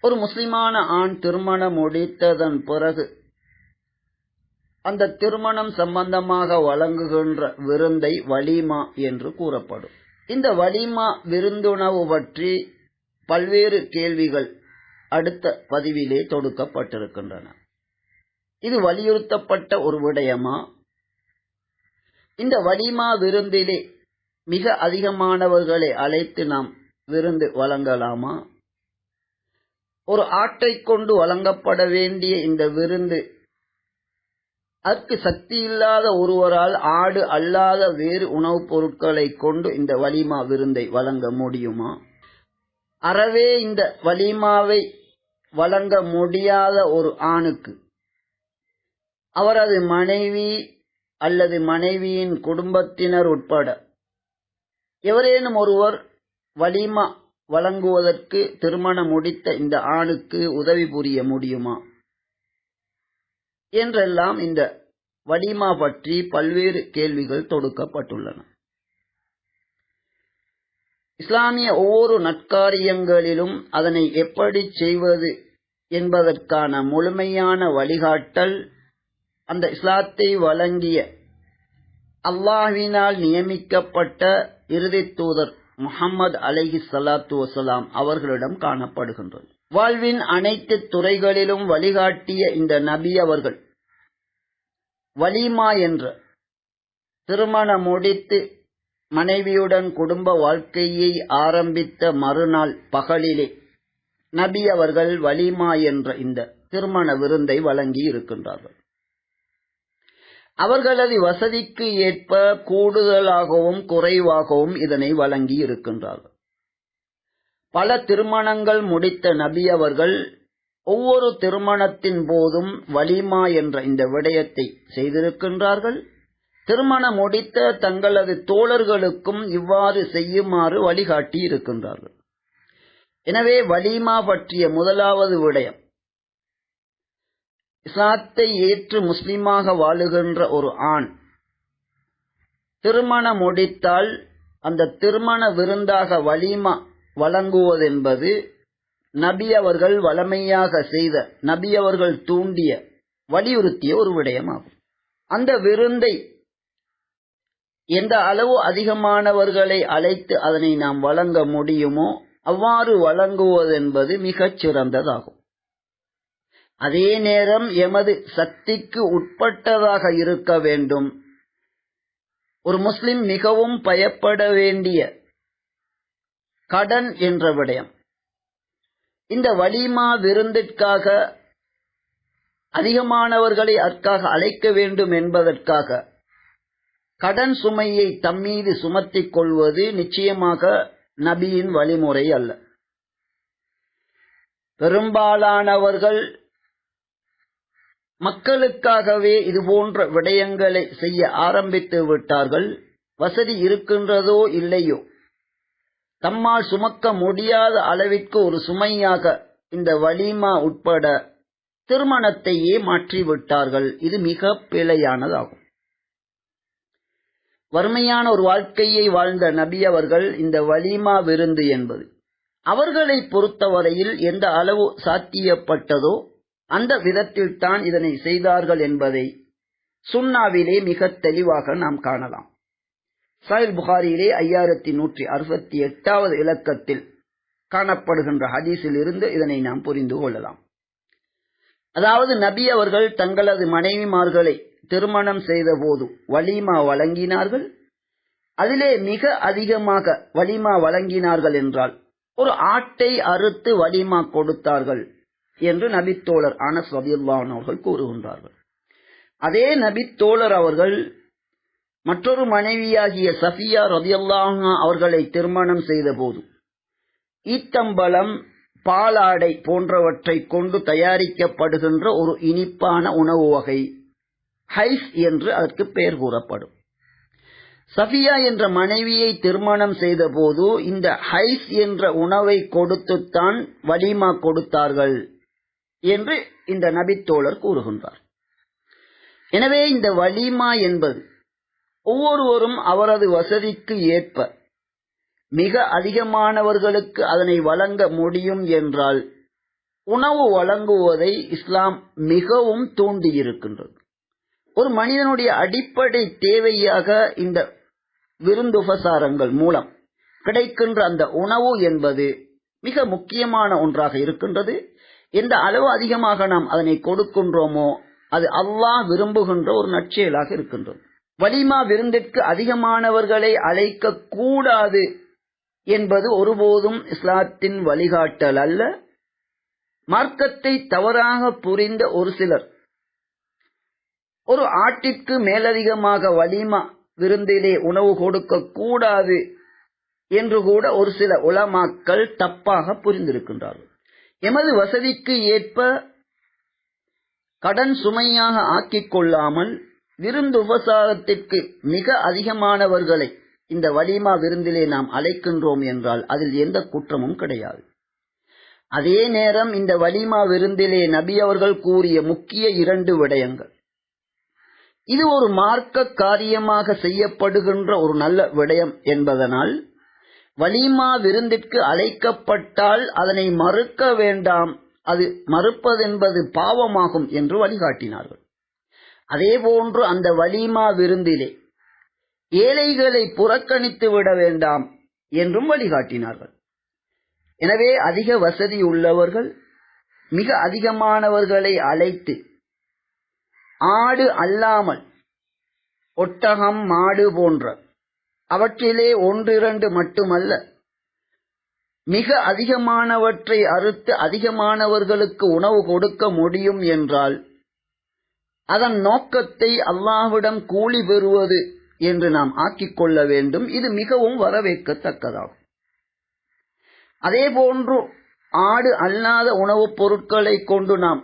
ஒரு முஸ்லிமான ஆண் திருமணம் முடித்ததன் பிறகு அந்த திருமணம் சம்பந்தமாக வழங்குகின்ற விருந்தை வலிமா என்று கூறப்படும். இந்த வலிமா விருந்துணவு பற்றி பல்வேறு கேள்விகள் அடுத்த பதிவிலே தொடுக்கப்பட்டிருக்கின்றன. இது வலியுறுத்தப்பட்ட ஒரு விடயமா? இந்த வலிமா விருந்திலே மிக அதிகமானவர்களை அழைத்து நாம் விருந்து வழங்கலாமா? ஒரு ஆட்டை கொண்டு வழங்கப்பட வேண்டிய இந்த விருந்து அதற்கு சக்தி இல்லாத ஒருவரால் ஆடு அல்லாத வேறு உணவுப் பொருட்களை கொண்டு இந்த வலிமா விருந்தை வழங்க முடியுமா? அறவே இந்த வலிமாவை வழங்க முடியாத ஒரு ஆணுக்கு அவரது மனைவி அல்லது மனைவியின் குடும்பத்தினர் உட்பட எவரேனும் ஒருவர் வலிமா வழங்குவதற்கு திருமணம் முடித்த இந்த ஆணுக்கு உதவி புரிய முடியுமா? என்றெல்லாம் இந்த வடிமா பற்றி பல்வேறு கேள்விகள் தொடுக்கப்பட்டுள்ளன. இஸ்லாமிய ஒவ்வொரு நற்காரியங்களிலும் அதனை எப்படி செய்வது என்பதற்கான முழுமையான வழிகாட்டல் அந்த இஸ்லாத்தை வழங்கிய அல்லாஹினால் நியமிக்கப்பட்ட இறுதி தூதர் முகமது அலஹி சலாத்து வசலாம் அவர்களிடம் காணப்படுகின்றது. வாழ்வின் அனைத்து துறைகளிலும் வழிகாட்டிய இந்த நபி அவர்கள் வலிமா என்ற திருமணம் முடித்து மனைவியுடன் குடும்ப வாழ்க்கையை ஆரம்பித்த மறுநாள் பகலிலே நபி அவர்கள் வலிமா என்ற இந்த திருமண விருந்தை வழங்கி இருக்கின்றார்கள் அவர்களது வசதிக்கு ஏற்ப கூடுதலாகவும் குறைவாகவும் இதனை வழங்கி இருக்கின்றார்கள். பல திருமணங்கள் முடித்த நபி அவர்கள் ஒவ்வொரு திருமணத்தின் போதும் வலிமா என்ற இந்த விடயத்தை செய்திருக்கின்றார்கள். திருமணம் முடித்த தங்களது தோழர்களுக்கும் இவ்வாறு செய்யுமாறு வழிகாட்டி இருக்கின்றார்கள். எனவே வலிமா பற்றிய முதலாவது விடயம் இஸ்லாத்தை ஏற்று முஸ்லிமாக வாழுகின்ற ஒரு ஆண் திருமணம் முடித்தால் அந்த திருமண விருந்தாக வலிமா வழங்குவதென்பது நபி அவர்கள் வளமையாக செய்த நபி அவர்கள் தூண்டிய வலியுறுத்திய ஒரு விடயமாகும். அந்த விருந்தை எந்த அளவு அதிகமானவர்களை அழைத்து அதனை நாம் வழங்க முடியுமோ அவ்வாறு வழங்குவதென்பது மிகச் சிறந்ததாகும். அதே நேரம் எமது சக்திக்கு உட்பட்டதாக இருக்க வேண்டும். ஒரு முஸ்லிம் மிகவும் பயப்பட வேண்டிய கடன் என்ற விடயம். இந்த வலிமா விருந்திற்காக அதிகமானவர்களை அதற்காக அழைக்க வேண்டும் என்பதற்காக கடன் சுமையை தம்மீது சுமத்திக் கொள்வது நிச்சயமாக நபியின் வழிமுறை அல்ல. பெரும்பாலானவர்கள் மக்களுக்காகவே இது போன்ற விடயங்களை செய்ய ஆரம்பித்து விட்டார்கள். வசதி இருக்கின்றதோ இல்லையோ? தம்மால் சுமக்க முடியாத அளவிற்கு ஒரு சுமையாக இந்த வலிமா உட்பட திருமணத்தையே மாற்றிவிட்டார்கள். இது மிக பிழையானதாகும். வறுமையான ஒரு வாழ்க்கையை வாழ்ந்த நபி அவர்கள் இந்த வலிமா விருந்து என்பது. அவர்களை பொறுத்தவரையில் எந்த அளவு சாத்தியப்பட்டதோ அந்த விதத்தில் தான் இதனை செய்தார்கள் என்பதை சுன்னாவிலே மிக தெளிவாக நாம் காணலாம். சாயில் புகாரியிலே ஐயாயிரத்தி நூற்றி அறுபத்தி எட்டாவது இலக்கத்தில் காணப்படுகின்ற ஹதீஸில் இருந்து இதனை நாம் புரிந்து கொள்ளலாம். அதாவது நபி அவர்கள் தங்களது மனைவிமார்களை திருமணம் செய்த போது வலிமா வழங்கினார்கள். அதிலே மிக அதிகமாக வலிமா வழங்கினார்கள் என்றால் ஒரு ஆட்டை அறுத்து வலிமா கொடுத்தார்கள். என்று நபித்தோழர் அனஸ் ரதியுல்லான் அவர்கள் கூறுகின்றார்கள். அதே நபித்தோழர் அவர்கள் மற்றொரு மனைவியாகிய சஃபியா ரதியுல்லாஹா அவர்களை திருமணம் செய்த போது ஈத்தம்பலம் பாலாடை போன்றவற்றை கொண்டு தயாரிக்கப்படுகின்ற ஒரு இனிப்பான உணவு வகை ஹைஸ் என்று அதற்கு பெயர் கூறப்படும். சஃபியா என்ற மனைவியை திருமணம் செய்த போது இந்த ஹைஸ் என்ற உணவை கொடுத்துத்தான் வலிமா கொடுத்தார்கள். என்று இந்த நபித்தோழர் கூறுகின்றார். எனவே இந்த வலிமா என்பது ஒவ்வொருவரும் அவரது வசதிக்கு ஏற்ப மிக அதிகமானவர்களுக்கு அதனை வழங்க முடியும் என்றால் உணவு வழங்குவதை இஸ்லாம் மிகவும் தூண்டியிருக்கின்றது. ஒரு மனிதனுடைய அடிப்படை தேவையாக இந்த விருந்துபசாரங்கள் மூலம் கிடைக்கின்ற அந்த உணவு என்பது மிக முக்கியமான ஒன்றாக இருக்கின்றது. எந்த அளவு அதிகமாக நாம் அதனை கொடுக்கின்றோமோ அது அல்லாஹ் விரும்புகின்ற ஒரு நற்செயலாக இருக்கின்றது. வலிமா விருந்திற்கு அதிகமானவர்களை அழைக்க கூடாது என்பது ஒருபோதும் இஸ்லாத்தின் வழிகாட்டல் அல்ல. மார்க்கத்தை தவறாக புரிந்த ஒரு சிலர் ஒரு ஆட்டிற்கு மேலதிகமாக வலிமா விருந்திலே உணவு கொடுக்க கூடாது என்று கூட ஒரு சில உலமாக்கள் தப்பாக புரிந்திருக்கின்றார்கள். எமது வசதிக்கு ஏற்ப கடன் சுமையாக ஆக்கிக் கொள்ளாமல் விருந்து உபசாரத்திற்கு மிக அதிகமானவர்களை இந்த வலிமா விருந்திலே நாம் அழைக்கின்றோம் என்றால் அதில் எந்த குற்றமும் கிடையாது. அதே நேரம் இந்த வலிமா விருந்திலே நபி அவர்கள் கூறிய முக்கிய இரண்டு விடயங்கள். இது ஒரு மார்க்க காரியமாக செய்யப்படுகின்ற ஒரு நல்ல விடயம் என்பதனால் வலிமா விருந்திற்கு அழைக்கப்பட்டால் அதனை மறுக்க வேண்டாம். அது மறுப்பதென்பது பாவமாகும் என்று வழிகாட்டினார்கள். அதேபோன்று அந்த வலிமா விருந்திலே ஏழைகளை புறக்கணித்து விட வேண்டாம் என்றும் வழிகாட்டினார்கள். எனவே அதிக வசதி உள்ளவர்கள் மிக அதிகமானவர்களை அழைத்து ஆடு அல்லாமல் ஒட்டகம் மாடு போன்ற அவற்றிலே ஒன்றிரண்டு மட்டுமல்ல. மிக அதிகமானவற்றை அறுத்து அதிகமானவர்களுக்கு உணவு கொடுக்க முடியும் என்றால் அதன் நோக்கத்தை அல்லாஹ்விடம் கூலி பெறுவது என்று நாம் ஆக்கிக் கொள்ள வேண்டும். இது மிகவும் வரவேற்கத்தக்கதாகும். அதேபோன்று ஆடு அல்லாத உணவுப் பொருட்களை கொண்டு நாம்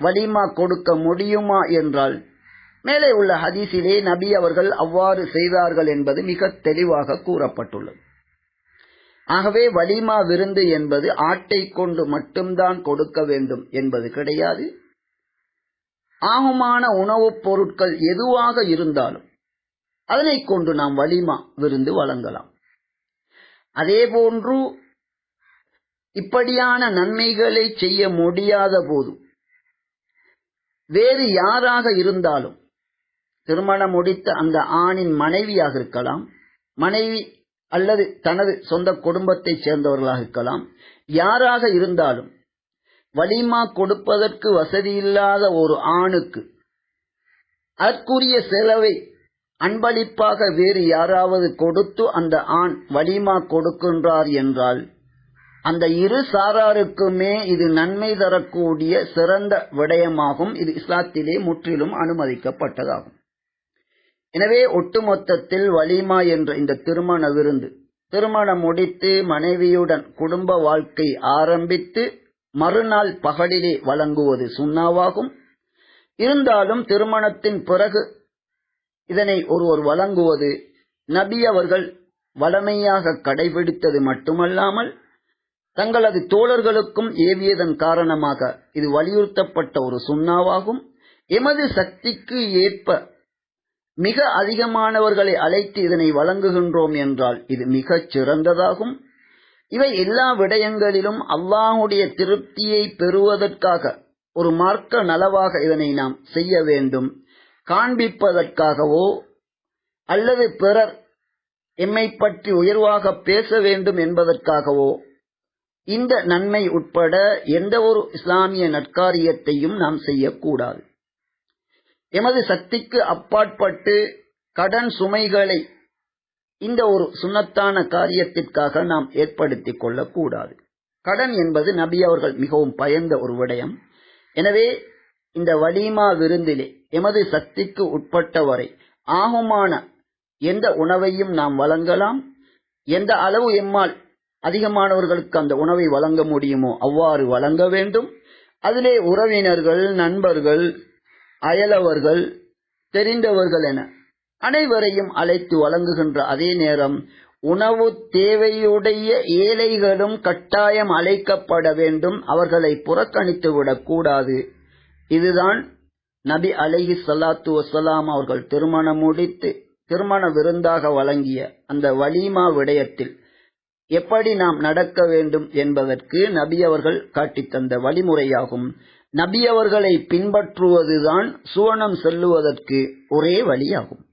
வலிமா கொடுக்க முடியுமா என்றால் மேலே உள்ள ஹதீஸிலே நபி அவர்கள் அவ்வாறு செய்தார்கள் என்பது மிக தெளிவாக கூறப்பட்டுள்ளது. ஆகவே வலிமா விருந்து என்பது ஆட்டை கொண்டு மட்டும்தான் கொடுக்க வேண்டும் என்பது கிடையாது. ஆகமான உணவுப் பொருட்கள் எதுவாக இருந்தாலும் அதனை கொண்டு நாம் வலிமா விருந்து வழங்கலாம். அதேபோன்று இப்படியான நன்மைகளை செய்ய முடியாத போதும் வேறு யாராக இருந்தாலும் திருமணம் முடித்த அந்த ஆணின் மனைவியாக இருக்கலாம் மனைவி அல்லது தனது சொந்த குடும்பத்தைச் சேர்ந்தவர்களாக இருக்கலாம் யாராக இருந்தாலும் வலிமா கொடுப்பதற்கு வசதியில்லாத ஒரு ஆணுக்கு அதற்குரிய செலவை அன்பளிப்பாக வேறு யாராவது கொடுத்து அந்த ஆண் வலிமா கொடுக்கின்றார் என்றால் அந்த இரு சாராருக்குமே இது நன்மை தரக்கூடிய சிறந்த விடயமாகும். இது இஸ்லாத்திலே முற்றிலும் அனுமதிக்கப்பட்டதாகும். எனவே ஒட்டுமொத்தத்தில் வலிமா என்ற இந்த திருமண விருந்து திருமணம் முடித்து மனைவியுடன் குடும்ப வாழ்க்கை ஆரம்பித்து மறுநாள் பகலிலே வழங்குவது சுண்ணாவாகும். இருந்தாலும் திருமணத்தின் பிறகு இதனை ஒருவர் வழங்குவது நபி அவர்கள் வளமையாக கடைபிடித்தது மட்டுமல்லாமல் தங்களது தோழர்களுக்கும் ஏவியதன் காரணமாக இது வலியுறுத்தப்பட்ட ஒரு சுண்ணாவாகும். எமது சக்திக்கு ஏற்ப மிக அதிகமானவர்களை அழைத்து இதனை வழங்குகின்றோம் என்றால் இது மிகச் சிறந்ததாகும். இவை எல்லா விடயங்களிலும் அல்லாஹுடைய திருப்தியை பெறுவதற்காக ஒரு மார்க்க நலவாக இதனை நாம் செய்ய வேண்டும். காண்பிப்பதற்காகவோ அல்லது பிறர் எம்மை பற்றி உயர்வாக பேச வேண்டும் என்பதற்காகவோ இந்த நன்மை உட்பட எந்த ஒரு இஸ்லாமிய நற்காரியத்தையும் நாம் செய்யக்கூடாது. எமது சக்திக்கு அப்பாற்பட்டு கடன் சுமைகளை இந்த ஒரு சுண்ணத்தான காரியத்திற்காக நாம் ஏற்படுத்திக் கொள்ளக்கூடாது. கடன் என்பது நபி அவர்கள் மிகவும் பயந்த ஒரு விடயம். எனவே இந்த வலிமா விருந்திலே எமது சக்திக்கு உட்பட்டவரை ஆகுமான எந்த உணவையும் நாம் வழங்கலாம். எந்த அளவு எம்மால் அதிகமானவர்களுக்கு அந்த உணவை வழங்க முடியுமோ அவ்வாறு வழங்க வேண்டும். அதிலே உறவினர்கள் நண்பர்கள் அயலவர்கள் தெரிந்தவர்கள் என அனைவரையும் அழைத்து வழங்குகின்ற அதே நேரம் உணவு தேவையுடைய ஏழைகளும் கட்டாயம் அழைக்கப்பட வேண்டும் அவர்களை புறக்கணித்து விடக்கூடாது இதுதான் நபி அலஹி ஸலாத்து வசலாம் அவர்கள் திருமணம் முடித்து திருமண விருந்தாக வழங்கிய அந்த வலிமா விடயத்தில் எப்படி நாம் நடக்க வேண்டும் என்பதற்கு நபி அவர்கள் காட்டித்தந்த வழிமுறையாகும். நபி அவர்களை பின்பற்றுவதுதான் சுவனம் செல்லுவதற்கு ஒரே வழியாகும்.